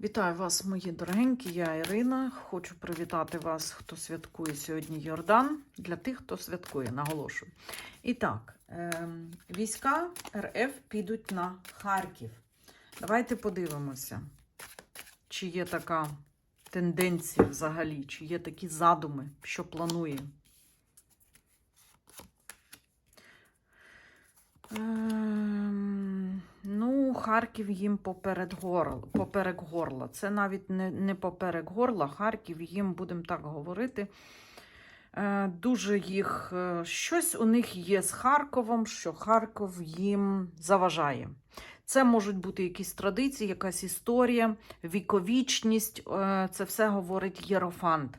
Вітаю вас, мої дорогенькі. Я Ірина. Хочу привітати вас, хто святкує сьогодні Йордан. Для тих, хто святкує, наголошую. І так, ем, війська РФ підуть на Харків. Давайте подивимося, чи є така тенденція взагалі, чи є такі задуми, що планує. Ем, Ну, Харків їм поперед горла, поперек горла. Це навіть не, не поперек горла. Харків їм, будемо так говорити. е, Дуже їх е, щось у них є з Харковом, що Харків їм заважає. Це можуть бути якісь традиції, якась історія, віковічність. е, Це все говорить Єрофант.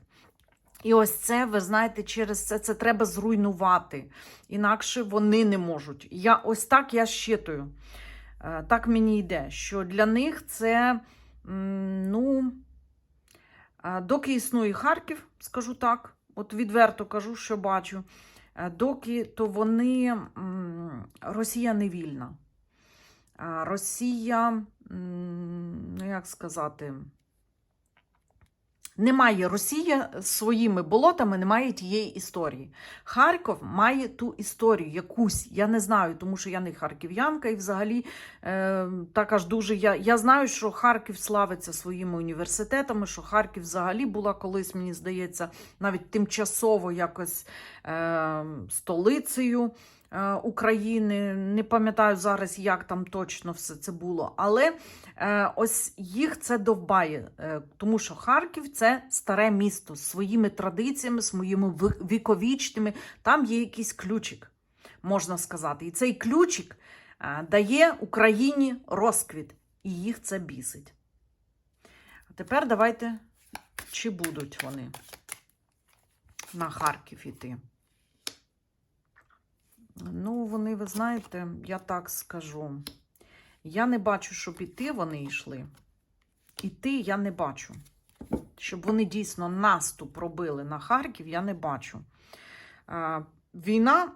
І ось це, ви знаєте, через це це треба зруйнувати. Інакше вони не можуть. Я ось так я щитую. Е, Так мені йде, що для них це, ну, е, доки існує Харків, скажу так, от відверто кажу, що бачу, е, доки то вони, Росія не вільна. Росія, ну як сказати, немає Росія своїми болотами, немає тієї історії. Харків має ту історію, якусь, я не знаю, тому що я не харків'янка, і взагалі е, так аж дуже. Я, я знаю, що Харків славиться своїми університетами, що Харків взагалі була колись, мені здається, навіть тимчасово якось е, столицею. Е, України, не пам'ятаю зараз, як там точно все це було, але е, ось їх це довбає, е, тому що Харків це старе місто з своїми традиціями, своїми ви- віковічними. Там є якийсь ключик, можна сказати. І цей ключик дає Україні розквіт, і їх це бісить. А тепер давайте, чи будуть вони на Харків іти. Ну, вони, ви знаєте, я так скажу. Я не бачу, щоб іти вони йшли. Іти я не бачу. Щоб вони дійсно наступ робили на Харків, я не бачу. Війна,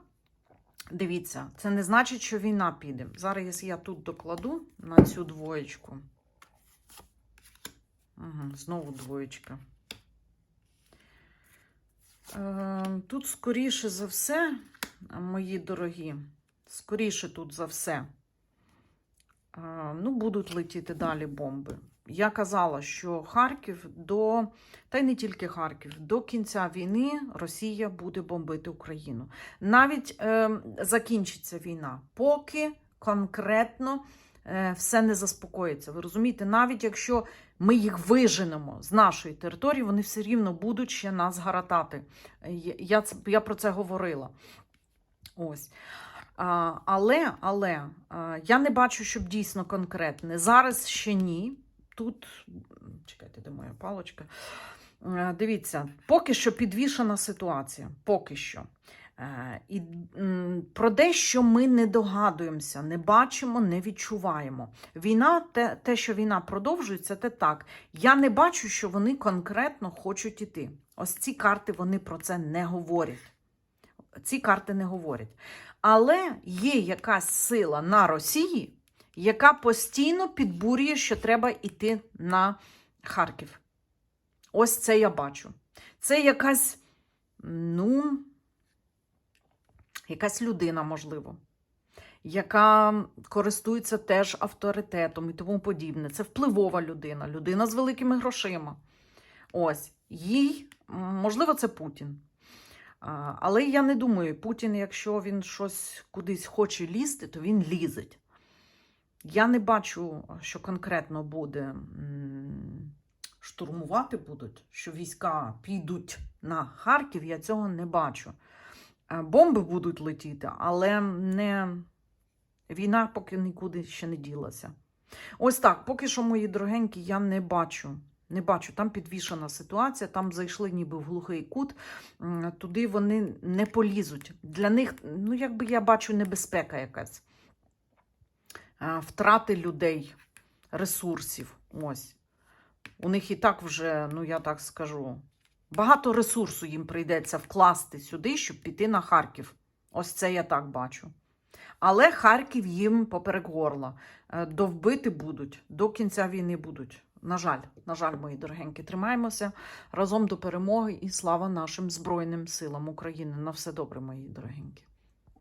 дивіться, це не значить, що війна піде. Зараз я тут докладу на цю двоєчку. Угу, знову двоєчка. Е, тут, скоріше за все, мої дорогі, скоріше тут за все, е, ну, будуть летіти далі бомби. Я казала, що Харків до, та й не тільки Харків, до кінця війни Росія буде бомбити Україну. Навіть е, закінчиться війна, поки конкретно е, все не заспокоїться. Ви розумієте, навіть якщо ми їх виженемо з нашої території, вони все рівно будуть ще нас гаратати. Я, я, я про це говорила. Ось. А, але, але я не бачу, щоб дійсно конкретне. Зараз ще ні. Тут, чекайте, де моя палочка. Е, Дивіться, поки що підвішена ситуація. Поки що. Е, І про дещо ми не догадуємося, не бачимо, не відчуваємо. Війна, те, те, що війна продовжується, те так. Я не бачу, що вони конкретно хочуть іти. Ось ці карти вони про це не говорять. Ці карти не говорять. Але є якась сила на Росії, яка постійно підбурює, що треба йти на Харків. Ось це я бачу. Це якась, ну, якась людина, можливо, яка користується теж авторитетом і тому подібне. Це впливова людина, людина з великими грошима. Ось, їй, можливо, це Путін. Але я не думаю, Путін, якщо він щось кудись хоче лізти, то він лізить. Я не бачу, що конкретно буде штурмувати будуть, що війська підуть на Харків, я цього не бачу. Е, Бомби будуть летіти, але не... війна поки нікуди ще не ділася. Ось так, поки що, мої дорогенькі, я не бачу. Не бачу, там підвішена ситуація, там зайшли ніби в глухий кут, туди вони не полізуть. Для них, ну, якби я бачу, небезпека якась. Втрати людей, ресурсів. Ось. У них і так вже, ну я так скажу, багато ресурсу їм прийдеться вкласти сюди, щоб піти на Харків. Ось це я так бачу. Але Харків їм поперек горла. Е, Довбити будуть, до кінця війни будуть На жаль, на жаль, мої дорогенькі, тримаємося разом до перемоги і слава нашим Збройним силам України. На все добре, мої дорогенькі.